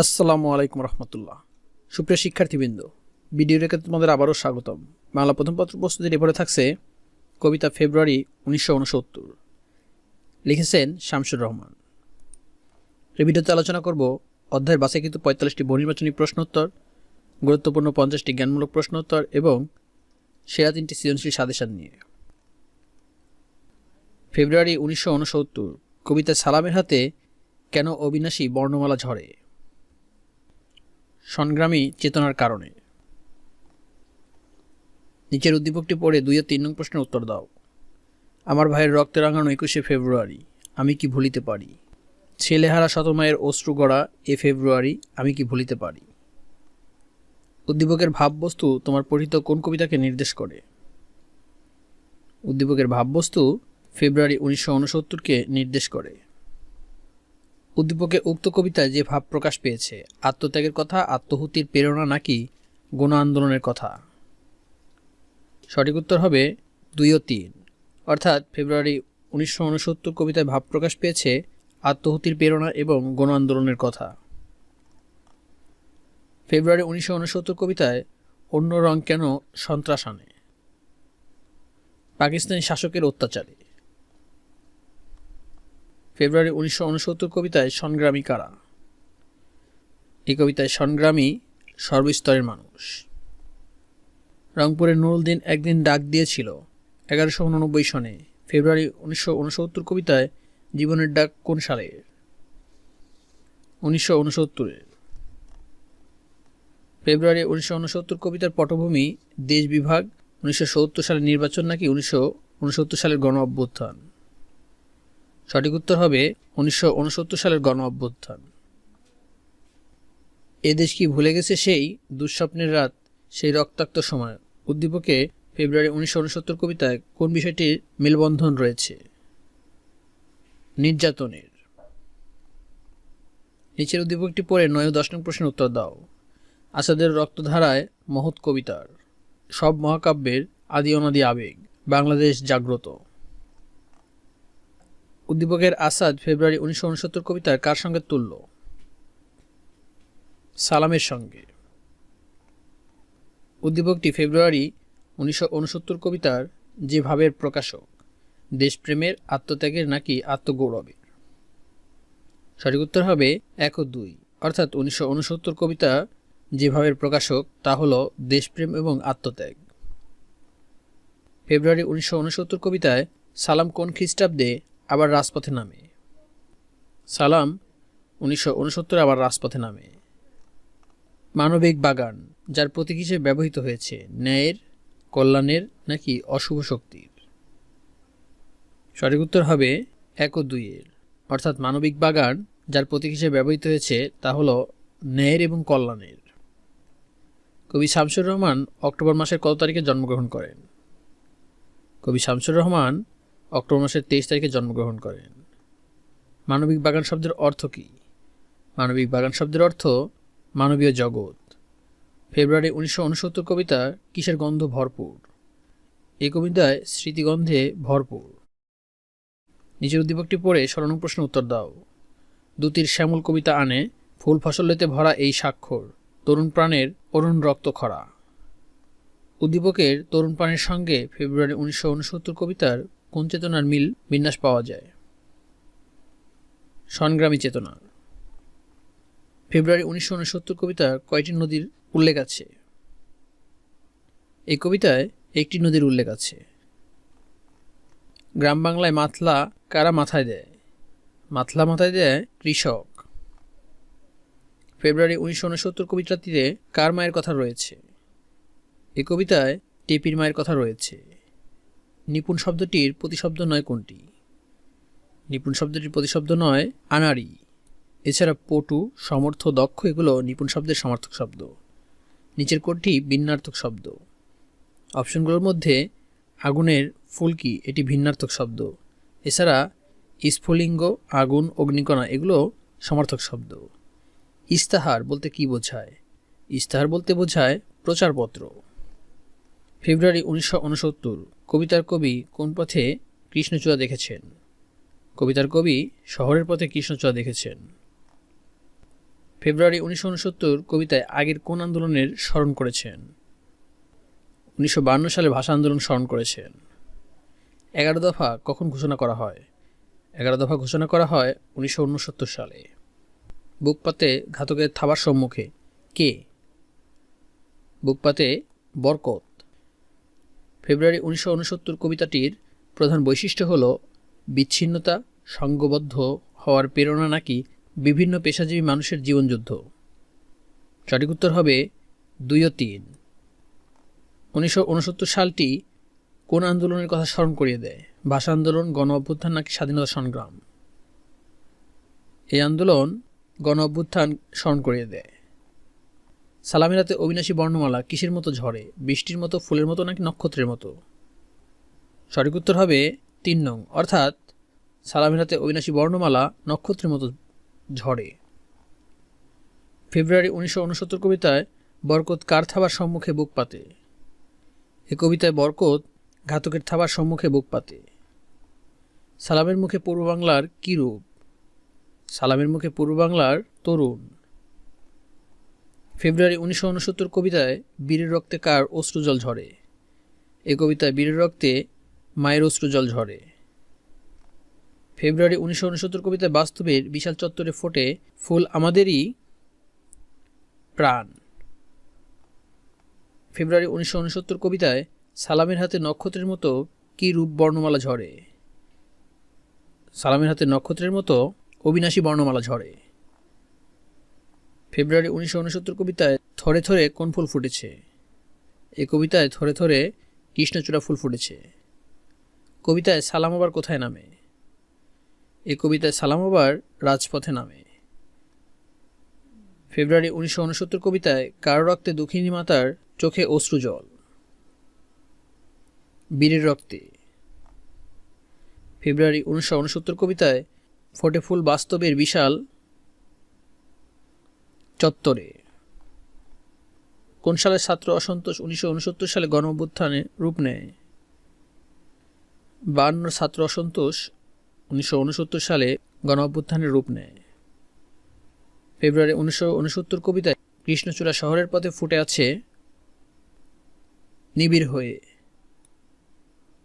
আসসালামু আলাইকুম রহমতুল্লাহ। সুপ্রিয় শিক্ষার্থীবৃন্দ, ভিডিও রেখে তোমাদের আবারও স্বাগতম। বাংলা প্রথম পত্র প্রস্তুতির এরপরে থাকছে কবিতা ফেব্রুয়ারি উনিশশো উনসত্তর। লিখেছেন শামসুর রহমান। এই ভিডিওতে আলোচনা করব অধ্যায়ের বাছাইকৃত পঁয়তাল্লিশটি বহুনির্বাচনী প্রশ্নোত্তর, গুরুত্বপূর্ণ পঞ্চাশটি জ্ঞানমূলক প্রশ্নোত্তর এবং সেরা তিনটি সৃজনশীল সাজেশন নিয়ে। ফেব্রুয়ারি উনিশশো উনসত্তর কবিতা সালামের হাতে কেন অবিনাশী বর্ণমালা ঝরে? সংগ্রামী চেতনার কারণে। নিচের উদ্দীপকটি পড়ে দুই ও তিন নং প্রশ্নের উত্তর দাও। আমার ভাইয়ের রক্তে রাঙানো একুশে ফেব্রুয়ারি, আমি কি ভুলিতে পারি? ছেলেহারা শতমায়ের অশ্রু গড়া এ ফেব্রুয়ারি, আমি কি ভুলিতে পারি? উদ্দীপকের ভাববস্তু তোমার পঠিত কোন কবিতাকে নির্দেশ করে? উদ্দীপকের ভাববস্তু ফেব্রুয়ারি উনিশশো উনসত্তরকে নির্দেশ করে। উদ্দীপকে উক্ত কবিতায় যে ভাব প্রকাশ পেয়েছে, আত্মত্যাগের কথা, আত্মহুতির প্রেরণা নাকি গণ আন্দোলনের কথা? সঠিক উত্তর হবে দুই ও তিন। অর্থাৎ ফেব্রুয়ারি উনিশশো উনসত্তর কবিতায় ভাব প্রকাশ পেয়েছে, আত্মহুতির প্রেরণা এবং গণ আন্দোলনের কথা। ফেব্রুয়ারি উনিশশো উনসত্তর কবিতায় অন্য রং কেন সন্ত্রাস আনে? পাকিস্তানি শাসকের অত্যাচারে। ফেব্রুয়ারি উনিশশো উনসত্তর কবিতায় সংগ্রামী কারা? এই কবিতায় সংগ্রামী সর্বস্তরের মানুষ। রংপুরের নুরুলদিন একদিন ডাক দিয়েছিল, এগারোশো উননব্বই সনে, ফেব্রুয়ারি উনিশশো উনসত্তর কবিতায় জীবনের ডাক কোন সালে উনিশশো উনসত্তরের। ফেব্রুয়ারি উনিশশো উনসত্তর কবিতার পটভূমি দেশ বিভাগ, উনিশশো সত্তর সালের নির্বাচন নাকি উনিশশো উনসত্তর সালের গণ অভ্যুত্থান সঠিক উত্তর হবে উনিশশো উনসত্তর সালের গণ অভ্যুত্থান এ দেশ কি ভুলে গেছে সেই দুঃস্বপ্নের রাত, সেই রক্তাক্ত সময়? উদ্দীপকে ফেব্রুয়ারি উনিশশো উনসত্তর কবিতায় কোন বিষয়টির মেলবন্ধন রয়েছে? নির্যাতনের। নিচের উদ্দীপকটি পড়ে নয় দশ নং প্রশ্নের উত্তর দাও। আসাদের রক্তধারায় মহৎ কবিতার। সব মহাকাব্যের আদি অনাদি আবেগ। বাংলাদেশ জাগ্রত। উদ্দীপকের আসাদ ফেব্রুয়ারি উনিশশো উনসত্তর কবিতার কার সঙ্গে তুল্য? সালামের সঙ্গে। উদ্দীপকটি ফেব্রুয়ারি উনিশশো উনসত্তর কবিতার যে ভাবের প্রকাশক, দেশপ্রেমের আত্মত্যাগের নাকি আত্মগৌরবের? সঠিক উত্তর হবে এক ও দুই। অর্থাৎ উনিশশো উনসত্তর কবিতা যে ভাবের প্রকাশক, তা হল দেশপ্রেম এবং আত্মত্যাগ। ফেব্রুয়ারি উনিশশো উনসত্তর কবিতায় সালাম কোন খ্রিস্টাব্দে আবার রাজপথে নামে। সালাম, উনিশশো উনসত্তর আবার রাজপথে নামে। মানবিক বাগান, যার প্রতীক হিসেবে ব্যবহৃত হয়েছে, ন্যায়ের, কল্যাণের নাকি অশুভ শক্তির? সঠিক উত্তর হবে এক ও দুইয়ের অর্থাৎ মানবিক বাগান, যার প্রতীক হিসেবে ব্যবহৃত হয়েছে, তা হল ন্যায়ের এবং কল্যাণের। কবি শামসুর রহমান অক্টোবর মাসের কত তারিখে জন্মগ্রহণ করেন? কবি শামসুর রহমান অক্টোবর মাসের তেইশ তারিখে জন্মগ্রহণ করেন। মানবিক বাগান শব্দের অর্থ কী? মানবিক বাগান শব্দের অর্থ মানবীয় জগৎ। ফেব্রুয়ারি উনিশশো উনসত্তর কবিতা কিসের গন্ধ ভরপুর? এই কবিতায় স্মৃতিগন্ধে ভরপুর। নিজের উদ্দীপকটি পড়ে স্মরণ প্রশ্ন উত্তর দাও। দুতির শ্যামল কবিতা আনে, ফুল ফসলেতে ভরা এই স্বাক্ষর, তরুণ প্রাণের অরুণ রক্ত খরা। উদ্দীপকের তরুণ প্রাণের সঙ্গে ফেব্রুয়ারি উনিশশো উনসত্তর কবিতার কোন চেতনার মিল বিন্যাস পাওয়া যায়। সংগ্রামী চেতনা। ফেব্রুয়ারি উনিশশো উনসত্তর কবিতার কয়টি নদীর উল্লেখ আছে? এই কবিতায় একটি নদীর উল্লেখ আছে। গ্রাম বাংলায় মাথলা কারা মাথায় দেয়? মাথলা মাথায় দেয় কৃষক। ফেব্রুয়ারি উনিশশো উনসত্তর কবিতাটিতে কার মায়ের কথা রয়েছে? এ কবিতায় টেপির মায়ের কথা রয়েছে। নিপুণ শব্দটির প্রতিশব্দ নয় কোনটি? নিপুণ শব্দটির প্রতিশব্দ নয় আনাড়ি। এছাড়া পটু, সমর্থ, দক্ষ এগুলো নিপুণ শব্দের সমার্থক শব্দ। নিচের কোনটি ভিন্নার্থক শব্দ। অপশনগুলোর মধ্যে আগুনের ফুলকি, এটি ভিন্নার্থক শব্দ। এছাড়া স্ফুলিঙ্গ, আগুন, অগ্নিকণা এগুলো সমার্থক শব্দ। ইস্তাহার বলতে কি বোঝায়? ইস্তাহার বলতে বোঝায় প্রচারপত্র। ফেব্রুয়ারি উনিশশো উনসত্তর। কবিতার কবি কোন পথে কৃষ্ণচূড়া দেখেছেন? কবিতার কবি শহরের পথে কৃষ্ণচূড়া দেখেছেন। ফেব্রুয়ারি উনিশশো উনসত্তর কবিতায় আগের কোন আন্দোলনের স্মরণ করেছেন? উনিশশো সালে ভাষা আন্দোলন স্মরণ করেছেন। এগারো দফা কখন ঘোষণা করা হয়? এগারো দফা ঘোষণা করা হয় উনিশশো উনসত্তর সালে। বুকপাতে ঘাতকের থাবার সম্মুখে। কে? বুকপাতে বরকত। ফেব্রুয়ারি উনিশশো উনসত্তর কবিতাটির প্রধান বৈশিষ্ট্য হল বিচ্ছিন্নতা, সঙ্গবদ্ধ হওয়ার প্রেরণা নাকি বিভিন্ন পেশাজীবী মানুষের জীবনযুদ্ধ। সঠিক উত্তর হবে দুই ও তিন। উনিশশো সালটি কোন আন্দোলনের কথা স্মরণ করিয়ে দেয়? ভাষা আন্দোলন, গণ অভ্যুত্থান নাকি স্বাধীনতা সংগ্রাম? এই আন্দোলন গণ অভ্যুত্থান স্মরণ করিয়ে দেয়। সালামের হাতে অবিনাশী বর্ণমালা কিসের মতো ঝরে? বৃষ্টির মতো, ফুলের মতো নাকি নক্ষত্রের মতো? সঠিক উত্তর হবে তিন নং। অর্থাৎ সালামের হাতে অবিনাশী বর্ণমালা নক্ষত্রের মতো ঝড়ে ফেব্রুয়ারি উনিশশো উনসত্তর কবিতায় বরকত কার থাবার সম্মুখে বুক পাতে? এ কবিতায় বরকত ঘাতকের থাবার সম্মুখে বুক পাতে। সালামের মুখে পূর্ব বাংলার কী রূপ? সালামের মুখে পূর্ব বাংলার তরুণ। ফেব্রুয়ারি উনিশশো উনসত্তর কবিতায় বীরের রক্তে কার অশ্রুজল ঝরে? এ কবিতায় বীরের রক্তে মায়ের অশ্রুজল ঝরে। ফেব্রুয়ারি উনিশশো উনসত্তর কবিতায় বাস্তবের বিশাল চত্বরে ফোটে ফুল আমাদেরই প্রাণ। ফেব্রুয়ারি উনিশশো উনসত্তর কবিতায় সালামের হাতে নক্ষত্রের মতো কী রূপ বর্ণমালা ঝরে? সালামের হাতে নক্ষত্রের মতো অবিনাশী বর্ণমালা ঝরে। ফেব্রুয়ারি উনিশশো উনসত্তর কবিতায় থরে থরে কোন ফুল ফুটেছে? এই কবিতায় থরে থরে কৃষ্ণচূড়া ফুল ফুটেছে। কবিতায় সালাম আবার কোথায় নামে? এই কবিতায় সালাম আবার রাজপথে নামে। ফেব্রুয়ারি উনিশশো উনসত্তর কবিতায় কারও রক্তে দুঃখিনী মাতার চোখে অশ্রু জল? বীরের রক্তে। ফেব্রুয়ারি উনিশশো উনসত্তর কবিতায় ফোটে ফুল বাস্তবের বিশাল চত্বরে। কোন সালে ছাত্র অসন্তোষ উনিশশো উনসত্তর সালে গণ অভ্যুত্থানে রূপ নেয়? বায়ান্ন ছাত্র অসন্তোষ উনিশশো উনসত্তর সালে গণ অভ্যুত্থানের রূপ নেয়। ফেব্রুয়ারি উনিশশো উনসত্তর কবিতায় কৃষ্ণচূড়া শহরের পথে ফুটে আছে নিবিড় হয়ে।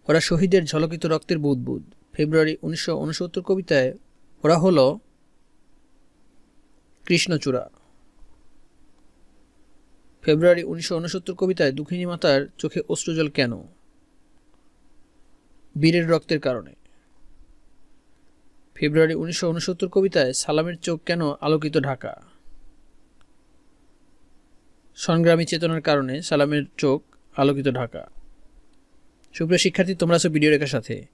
ওরা শহীদের ঝলকিত রক্তের বুদবুদ। ফেব্রুয়ারি উনিশশো উনসত্তর কবিতায় ওরা হলো কৃষ্ণচূড়া। ফেব্রুয়ারি উনিশশো উনসত্তর কবিতায় দুঃখিনী মাতার চোখে অশ্রুজল কেন? বীরের রক্তের কারণে। ফেব্রুয়ারি উনিশশো উনসত্তর কবিতায় সালামের চোখ কেন আলোকিত ঢাকা? সংগ্রামী চেতনার কারণে সালামের চোখ আলোকিত ঢাকা। সুপ্রিয় শিক্ষার্থী, তোমরা আছো ভিডিও রেখার সাথে।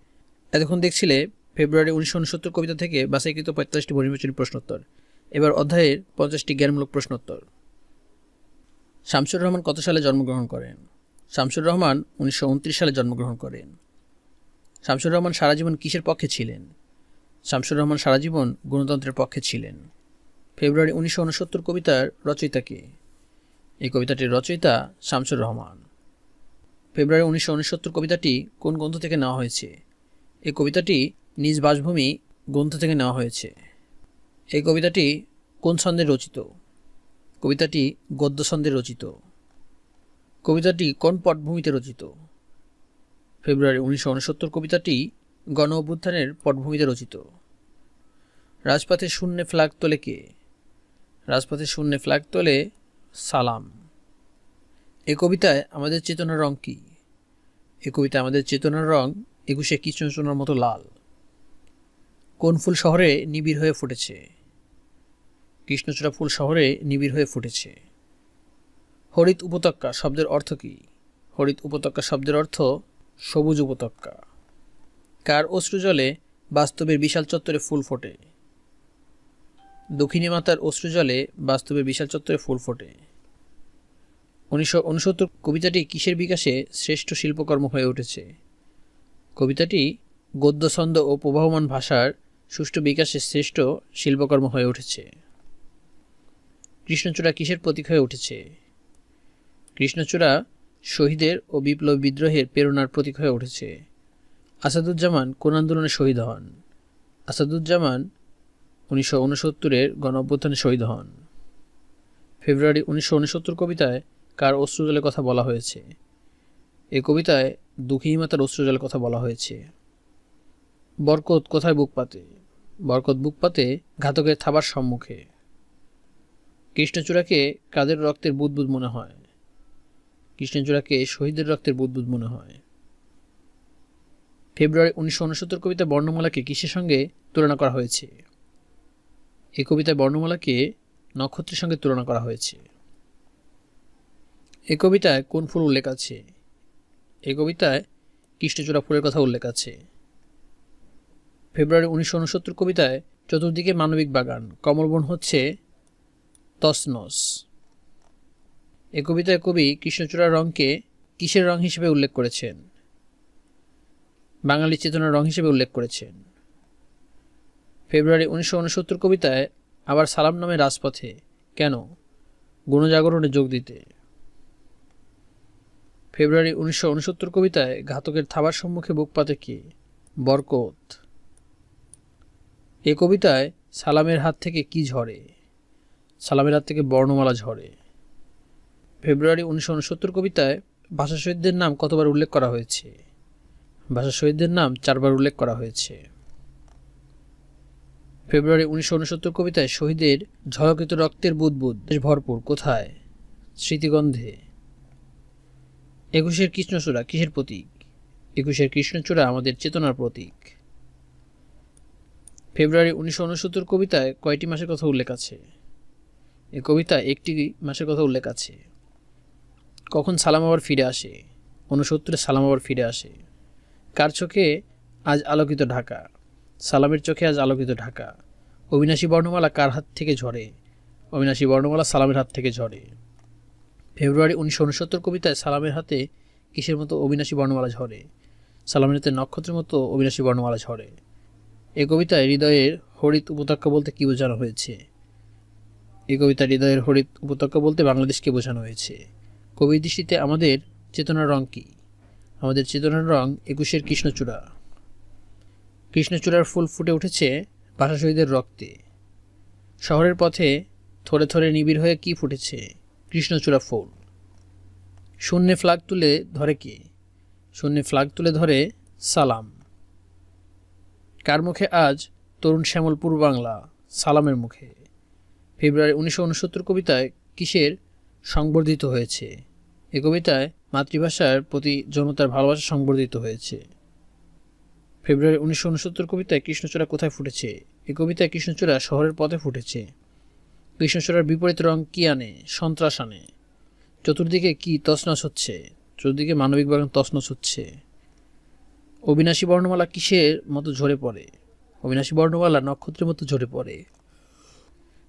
এতক্ষণ দেখছিলে ফেব্রুয়ারি উনিশশো উনসত্তর কবিতা থেকে বাছাইকৃত পঁয়তাল্লিশটি বহির্বাচনী প্রশ্নোত্তর। এবার অধ্যায়ের পঞ্চাশটি জ্ঞানমূলক প্রশ্নোত্তর। শামসুর রহমান কত সালে জন্মগ্রহণ করেন? শামসুর রহমান উনিশশো উনত্রিশ সালে জন্মগ্রহণ করেন। শামসুর রহমান সারা জীবন কিসের পক্ষে ছিলেন? শামসুর রহমান সারা জীবন গণতন্ত্রের পক্ষে ছিলেন। ফেব্রুয়ারি উনিশশো উনসত্তর কবিতার রচয়িতা কে? এই কবিতাটির রচয়িতা শামসুর রহমান। ফেব্রুয়ারি উনিশশো উনসত্তর কবিতাটি কোন গ্রন্থ থেকে নেওয়া হয়েছে? এই কবিতাটি নিজ বাসভূমি গ্রন্থ থেকে নেওয়া হয়েছে। এই কবিতাটি কোন ছন্দে রচিত? কবিতাটি গদ্য রচিত। কবিতাটি কোন পটভূমিতে রচিত? ফেব্রুয়ারি উনিশশো উনসত্তর কবিতাটি গণ অভ্যুত্থানের পটভূমিতে রচিত। রাজপথে শূন্যে ফ্ল্যাগ তোলে কে? রাজপথে শূন্যে ফ্ল্যাগ তোলে সালাম। এ কবিতায় আমাদের চেতনার রং কী? এ কবিতায় আমাদের চেতনার রং একুশে কৃষ্ণচূড়ার মতো লাল। কোন ফুল শহরে নিবিড় হয়ে ফুটেছে? কৃষ্ণচূড়া ফুল শহরে নিবিড় হয়ে ফুটেছে। হরিত উপত্যকা শব্দের অর্থ কী? হরিত উপত্যকা শব্দের অর্থ সবুজ উপত্যকা। কার অশ্রুজলে বাস্তবের বিশাল চত্বরে ফুল ফোটে? দক্ষিণী মাতার অশ্রুজলে বাস্তবের বিশাল চত্বরে ফুল ফোটে। উনিশশো উনসত্তর কবিতাটি কিসের বিকাশে শ্রেষ্ঠ শিল্পকর্ম হয়ে উঠেছে? কবিতাটি গদ্যছন্দ ও প্রবাহমান ভাষার সুষ্ঠু বিকাশে শ্রেষ্ঠ শিল্পকর্ম হয়ে উঠেছে। কৃষ্ণচূড়া কিসের প্রতীক হয়ে উঠেছে? কৃষ্ণচূড়া শহীদের ও বিপ্লব বিদ্রোহের প্রেরণার প্রতীক হয়ে উঠেছে। আসাদুজ্জামান কোন আন্দোলনে শহীদ হন? আসাদুজ্জামান উনিশশো উনসত্তরের গণ অভ্যুত্থানে শহীদ হন। ফেব্রুয়ারি উনিশশো উনসত্তর কবিতায় কার অশ্রুজলের কথা বলা হয়েছে? এ কবিতায় দুঃখী মাতার অশ্রুজলের কথা বলা হয়েছে। বরকত কোথায় বুক পাতে? বরকত বুক পাতে ঘাতকের থাবার সম্মুখে। কৃষ্ণচূড়াকে কাদের রক্তের বুদবুদ মনে হয়? কৃষ্ণচূড়াকে শহীদের রক্তের বুদবুদ মনে হয়। ফেব্রুয়ারি উনিশশো উনসত্তর কবিতা বর্ণমালাকে কিসের সঙ্গে তুলনা করা হয়েছে? এই কবিতায় বর্ণমালাকে নক্ষত্রের সঙ্গে তুলনা করা হয়েছে। এ কবিতায় কোন ফুল উল্লেখ আছে? এই কবিতায় কৃষ্ণচূড়া ফুলের কথা উল্লেখ আছে। ফেব্রুয়ারি উনিশশো উনসত্তর কবিতায় চতুর্দিকে মানবিক বাগান, কমলবন হচ্ছে তসনস। এ কবিতায় কবি কৃষ্ণচূড়ার রঙকে কিসের রং হিসেবে উল্লেখ করেছেন? বাঙালি চেতনার রং হিসেবে উল্লেখ করেছেন। ফেব্রুয়ারি উনিশশো উনসত্তর কবিতায় আবার সালাম নামে রাজপথে, কেন? গণজাগরণে যোগ দিতে। ফেব্রুয়ারি উনিশশো উনসত্তর কবিতায় ঘাতকের থাবার সম্মুখে বুক পাতে কে? বরকত। এ কবিতায় সালামের হাত থেকে কি ঝরে? সালামের হাত থেকে বর্ণমালা ঝরে। ফেব্রুয়ারি উনিশশো উনসত্তর কবিতায় ভাষা শহীদদের নাম কতবার উল্লেখ করা হয়েছে? ভাষা শহীদদের নাম চারবার উল্লেখ করা হয়েছে। ফেব্রুয়ারি উনিশশো উনসত্তর কবিতায় শহীদের ঝলকিত রক্তের বুদবুদ ভরপুর, কোথায়? স্মৃতিগন্ধে। একুশের কৃষ্ণচূড়া কিসের প্রতীক? একুশের কৃষ্ণচূড়া আমাদের চেতনার প্রতীক। ফেব্রুয়ারি উনিশশো উনসত্তর কবিতায় কয়টি মাসের কথা উল্লেখ আছে? এ কবিতায় একটি মাসের কথা উল্লেখ আছে। কখন সালাম আবার ফিরে আসে? উনসত্তরে সালাম আবার ফিরে আসে। কার চোখে আজ আলোকিত ঢাকা? সালামের চোখে আজ আলোকিত ঢাকা। অবিনাশী বর্ণমালা কার হাত থেকে ঝরে? অবিনাশী বর্ণমালা সালামের হাত থেকে ঝরে। ফেব্রুয়ারি উনিশশো উনসত্তর কবিতায় সালামের হাতে কিসের মতো অবিনাশী বর্ণমালা ঝরে? সালামের হাতে নক্ষত্রের মতো অবিনাশী বর্ণমালা ঝরে। এই কবিতায় হৃদয়ের হরিত উপত্যকা বলতে কী বোঝানো হয়েছে? এই কবিতা হৃদয়ের হরিত উপত্যকা বলতে বাংলাদেশকে বোঝানো হয়েছে। কবির দৃষ্টিতে আমাদের চেতনার রং কী? আমাদের চেতনার রং একুশের কৃষ্ণচূড়া। কৃষ্ণচূড়ার ফুল ফুটে উঠেছে ভাষা শহীদের রক্তে। শহরের পথে থরে থরে নিবিড় হয়ে কি ফুটেছে? কৃষ্ণচূড়া ফুল। শূন্যে ফ্লাগ তুলে ধরে কে? শূন্যে ফ্লাগ তুলে ধরে সালাম। কার মুখে আজ তরুণ শ্যামলপুর বাংলা সালামের মুখে। ফেব্রুয়ারি উনিশশো উনসত্তর কবিতায় কিসের সংবর্ধিত হয়েছে? এ কবিতায় মাতৃভাষার প্রতি জনতার ভালোবাসা সংবর্ধিত হয়েছে। ফেব্রুয়ারি উনিশশো উনসত্তর কবিতায় কৃষ্ণচূড়া কোথায় ফুটেছে? এই কবিতায় কৃষ্ণচূড়া শহরের পথে ফুটেছে। কৃষ্ণচূড়ার বিপরীত রং কি আনে? সন্ত্রাস আনে। চতুর্দিকে কি তছনছ হচ্ছে? চতুর্দিকে মানবিক বাগান তছনছ হচ্ছে। অবিনাশী বর্ণমালা কিসের মতো ঝরে পড়ে? অবিনাশী বর্ণমালা নক্ষত্রের মতো ঝরে পড়ে।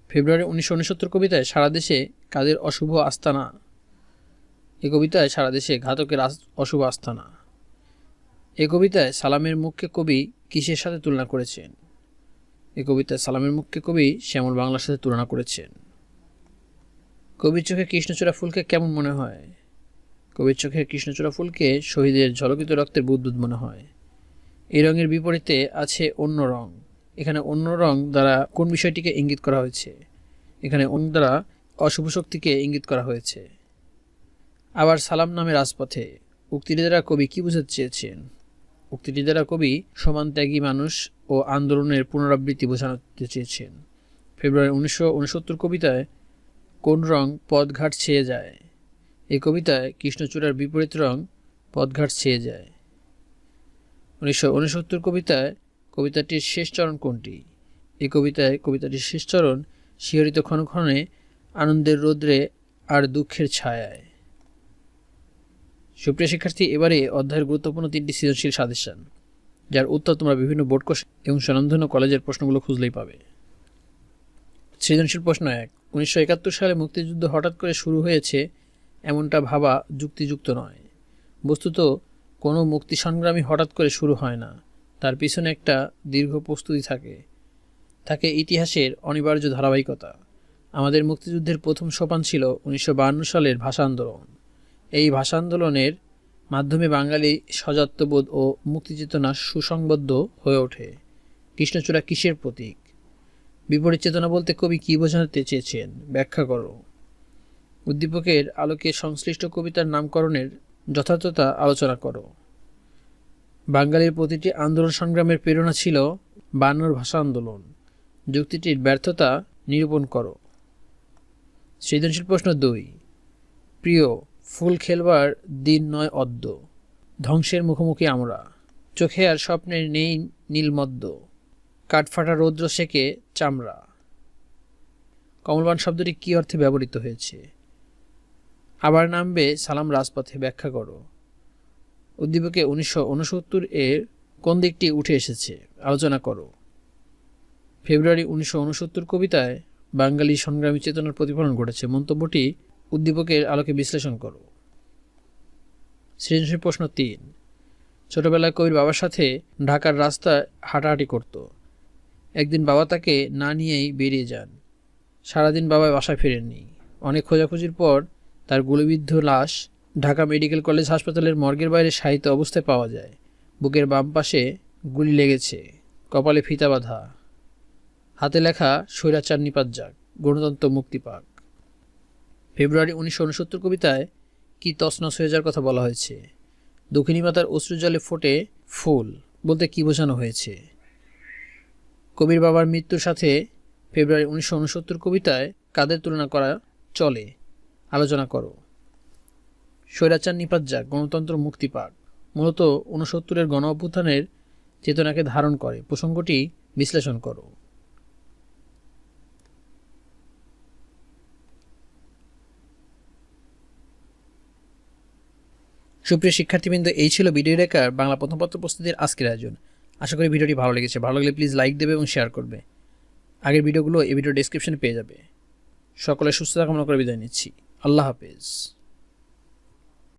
ফেব্রুয়ারি উনিশশো উনসত্তর কবিতায় সারা দেশে কাদের অশুভ আস্তানা? এ কবিতায় সারা দেশে ঘাতকের অশুভ আস্তানা। এ কবিতায় সালামের মুখকে কবি কিসের সাথে তুলনা করেছেন? এ কবিতায় সালামের মুখকে কবি শ্যামল বাংলার সাথে তুলনা করেছেন। কবির চোখে কৃষ্ণচূড়া ফুলকে কেমন মনে হয়? কবির চোখে কৃষ্ণচূড়া ফুলকে শহীদের ঝলকিত রক্তের বুদ্বুদ মনে হয়। এই রঙের বিপরীতে আছে অন্য রং। এখানে অন্য রং দ্বারা কোন বিষয়টিকে ইঙ্গিত করা হয়েছে? এখানে অন্য দ্বারা অশুভ শক্তিকে ইঙ্গিত করা হয়েছে। আবার সালাম নামে রাজপথে উক্তিটি দ্বারা কবি কী বুঝাতে চেয়েছেন? উক্তিটি দ্বারা কবি সমান ত্যাগী মানুষ ও আন্দোলনের পুনরাবৃত্তি বোঝাতে চেয়েছেন। ফেব্রুয়ারি উনিশশো উনসত্তর কবিতায় কোন রং পদঘাট ছেয়ে যায়? এই কবিতায় কৃষ্ণচূড়ার বিপরীত রং পদঘাট ছেয়ে যায়। উনিশশো উনসত্তর কবিতায় কবিতাটির শেষ চরণ কোনটি? এই কবিতায়, কবিতাটির শেষ চরণ শিহরিত ক্ষণক্ষণে আনন্দের রোদ্রে আর দুঃখের ছায়ায়। সুপ্রিয় শিক্ষার্থী, এবারে অধ্যায়ের গুরুত্বপূর্ণ তিনটি সৃজনশীল সাজেশন, যার উত্তর তোমরা বিভিন্ন বোর্ড কোর্স এবং স্বনামধন্য কলেজের প্রশ্নগুলো খুঁজলেই পাবে। সৃজনশীল প্রশ্ন এক, উনিশশো একাত্তর সালে মুক্তিযুদ্ধ হঠাৎ করে শুরু হয়েছে, এমনটা ভাবা যুক্তিযুক্ত নয়। বস্তুত, কোনো মুক্তি সংগ্রামী হঠাৎ করে শুরু হয় না। তার পিছনে একটা দীর্ঘ প্রস্তুতি থাকে। থাকে ইতিহাসের অনিবার্য ধারাবাহিকতা। আমাদের মুক্তিযুদ্ধের প্রথম সোপান ছিল উনিশশো সালের ভাষা আন্দোলন। এই ভাষা আন্দোলনের মাধ্যমে বাঙালি সজাত্যবোধ ও মুক্তিচেতনা সুসংবদ্ধ হয়ে ওঠে। কৃষ্ণচূড়া কিসের প্রতীক? বিপরীত চেতনা বলতে কবি কী বোঝাতে চেয়েছেন? ব্যাখ্যা করো। উদ্দীপকের আলোকে সংশ্লিষ্ট কবিতার নামকরণের যথার্থতা আলোচনা করো। বাঙালির প্রতিটি আন্দোলন সংগ্রামের প্রেরণা ছিল বায়ান্নর ভাষা আন্দোলন। যুক্তিটির ব্যর্থতা নিরূপণ করো। সৃজনশীল প্রশ্ন দুই। প্রিয়, ফুল খেলবার দিন নয় অদ্য। ধ্বংসের মুখোমুখি আমরা। চোখে আর স্বপ্নের নেই নীলমদ্য কাঠফাটা রৌদ্র সেকে চামড়া। কমলবান শব্দটি কী অর্থে ব্যবহৃত হয়েছে? আবার নামবে সালাম রাজপথে ব্যাখ্যা করো। উদ্দীপকে উনিশশো উনসত্তর এর কোন দিকটি উঠে এসেছে? আলোচনা করো। ফেব্রুয়ারি উনিশশো উনসত্তর কবিতায় বাঙালি সংগ্রামী চেতনার প্রতিফলন ঘটেছে। মন্তব্যটি উদ্দীপকের আলোকে বিশ্লেষণ করো। সৃজনশীল প্রশ্ন তিন। ছোটবেলায় কবির বাবার সাথে ঢাকার রাস্তায় হাঁটাহাঁটি করত। একদিন বাবা তাকে না নিয়েই বেরিয়ে যান। সারাদিন বাবা বাসায় ফেরেননি। অনেক খোঁজাখুঁজির পর তার গুলিবিদ্ধ লাশ ঢাকা মেডিকেল কলেজ হাসপাতালের মর্গের বাইরে সাহিত্য অবস্থায় পাওয়া যায়। বুকের বাম পাশে গুলি লেগেছে। কপালে ফিতা বাঁধা। হাতে লেখা স্বৈরাচার নিপাত যাক, গণতন্ত্র মুক্তি পাক। ফেব্রুয়ারি উনিশশো উনসত্তর কবিতায় কি তছনছ হয়ে যাওয়ার কথা বলা হয়েছে? দক্ষিণী মাতার অশ্রুজলে ফোটে ফুল, বলতে কি বোঝানো হয়েছে? কবির বাবার মৃত্যুর সাথে ফেব্রুয়ারি উনিশশো উনসত্তর কবিতায় কাদের তুলনা করা চলে? আলোচনা করো। স্বৈরাচার নিপাত যাক, গণতন্ত্র মুক্তি পাক। মূলত ঊনসত্তরের গণ অভ্যুত্থানের চেতনাকে ধারণ করে। প্রসঙ্গটি বিশ্লেষণ করো। সুপ্রিয় শিক্ষার্থীবৃন্দ, এই ছিল ভিডিও রেখার বাংলা প্রথমপত্র প্রস্তুতির আজকের আয়োজন। আশা করি ভিডিওটি ভালো লেগেছে। ভালো লাগলে প্লিজ লাইক দেবে এবং শেয়ার করবে। আগের ভিডিওগুলো এই ভিডিও ডেসক্রিপশনে পেয়ে যাবে। সকলে সুস্থতা কামনা করে বিদায় নিচ্ছি। আল্লাহ হাফেজ।